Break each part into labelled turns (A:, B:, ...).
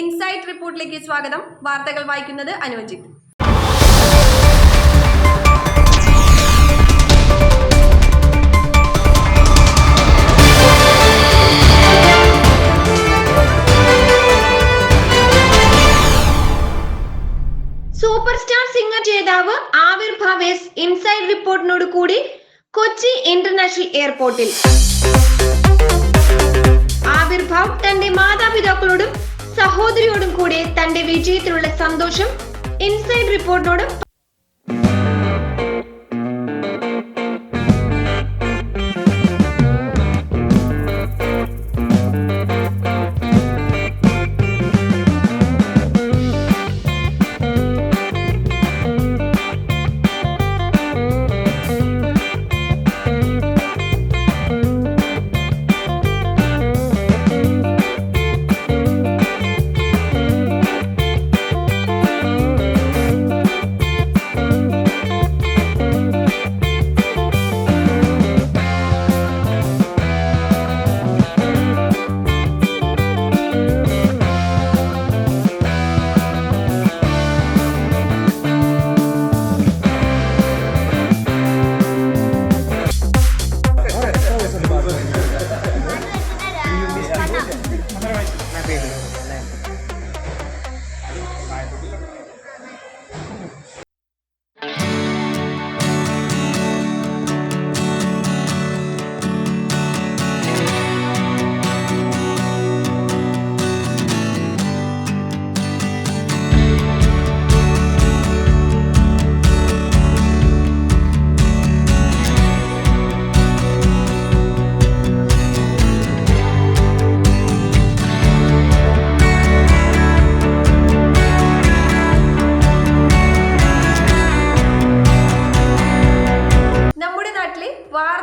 A: Insight റിപ്പോർട്ടിലേക്ക് സ്വാഗതം. വാർത്തകൾ വായിക്കുന്നത് അനുവജിത്
B: സൂപ്പർ സ്റ്റാർ സിംഗർ ജേതാവ് ആവിർ ഭവേസ് ഇൻസൈഡ് റിപ്പോർട്ടിനോട് കൂടി കൊച്ചി ഇന്റർനാഷണൽ എയർപോർട്ടിൽ. ആവിർ ഭാവ് തന്റെ മാതാപിതാക്കളോടും സഹോദരിയോടും കൂടെ തന്റെ വിജയത്തിലുള്ള സന്തോഷം ഇൻസൈഡ് റിപ്പോർട്ടിനോട്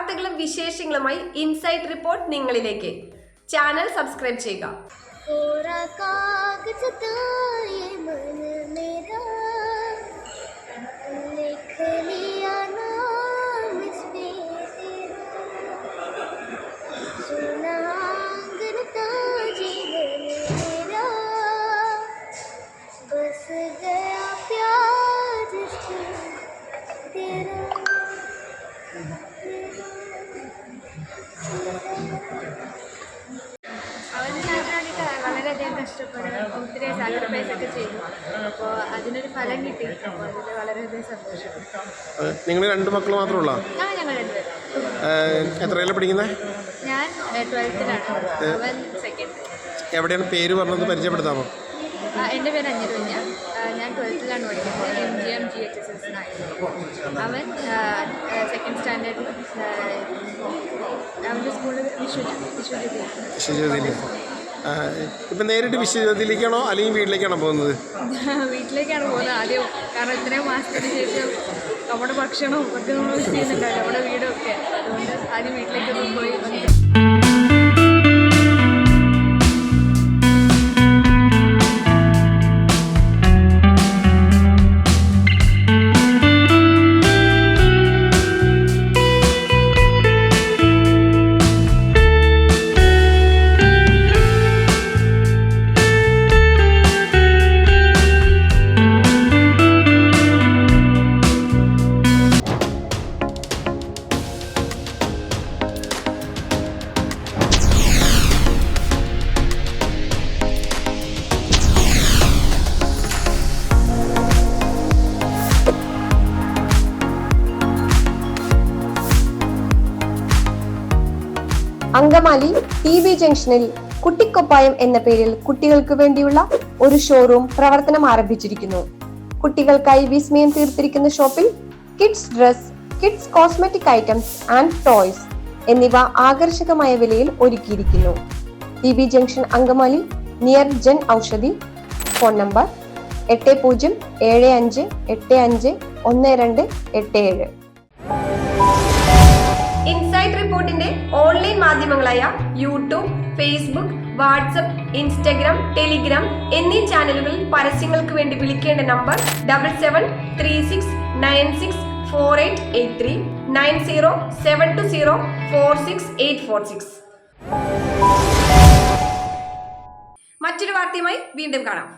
A: വാർത്തകളും വിശേഷങ്ങളുമായി ഇൻസൈറ്റ് റിപ്പോർട്ട് നിങ്ങളിലേക്ക് ചാനൽ സബ്സ്ക്രൈബ് ചെയ്യുക
C: कोरा कागज तो ये मन मेरा लिख लिया नाम इस पे तेरा सुना आंगन तो जीवन मेरा बस गया प्यार से तेरा
D: അവന് അതിന് വേണ്ടിയിട്ട് വളരെയധികം കഷ്ടപ്പെടും. ഒത്തിരി സാക്രിഫൈസ് ഒക്കെ ചെയ്തു അപ്പോൾ അതിനൊരു ഫലം കിട്ടി. അപ്പോൾ അതിൽ വളരെയധികം സന്തോഷം.
E: നിങ്ങൾ രണ്ട് മക്കൾ മാത്രമുള്ള? എത്രയല്ല
D: ആ ഞങ്ങൾ രണ്ടുപേരും
E: എത്രയിലാണ് പഠിക്കുന്നത്
D: ഞാൻ ട്വൽത്തിലാണ് അവൻ സെക്കൻഡ്
E: എവിടെയാണ് പേര് പറഞ്ഞത് പരിചയപ്പെടുത്താമോ?
D: എന്റെ പേര് അഞ്ഞിരുഞ്ഞ ഞാൻ ട്വൽത്തിലാണ് പഠിക്കുന്നത്. M G M G H S S അവൻ സെക്കൻഡ് സ്റ്റാൻഡേർഡിൽ
E: വിശ്വജ്യോതിയിൽ ഇപ്പം നേരിട്ട് വിശ്വജ്യോതിയിലേക്കാണോ അല്ലെങ്കിൽ വീട്ടിലേക്കാണോ പോകുന്നത്?
D: വീട്ടിലേക്കാണ് പോകുന്നത്. ആദ്യം കാരണം ഇത്രയും മാസത്തിന് ശേഷം നമ്മുടെ ഭക്ഷണവും ഒക്കെ നമ്മൾ ചെയ്യുന്നുണ്ടല്ലോ നമ്മുടെ വീടൊക്കെ അതുകൊണ്ട് ആദ്യം വീട്ടിലേക്ക് പോയി
B: അങ്കമാലി ടി വി ജംഗ്ഷനിൽ കുട്ടിക്കൊപ്പായം എന്ന പേരിൽ കുട്ടികൾക്ക് വേണ്ടിയുള്ള ഒരു ഷോറൂം പ്രവർത്തനം ആരംഭിച്ചിരിക്കുന്നു. കുട്ടികൾക്കായി വിസ്മയം തീർത്തിരിക്കുന്ന ഷോപ്പിൽ kids dress kids cosmetic items and toys എന്നിവ ആകർഷകമായ വിലയിൽ ഒരുക്കിയിരിക്കുന്നു. T B junction Angamaly near Jan Aushadhi phone number എട്ട് പൂജ്യം ഏഴ് അഞ്ച് എട്ട് അഞ്ച് ഒന്ന് രണ്ട് എട്ട് ഏഴ്.
A: ഇൻസൈറ്റ് റിപ്പോർട്ടിന്റെ online മാധ്യമങ്ങളായ YouTube Facebook WhatsApp Instagram Telegram എന്നീ ചാനലുകളിൽ പരസ്യങ്ങൾക്ക് വേണ്ടി വിളിക്കേണ്ട number double seven three six nine six four eight eight three nine zero seven two zero four six eight four six. മറ്റൊരു വാർത്തയുമായി വീണ്ടും കാണാം.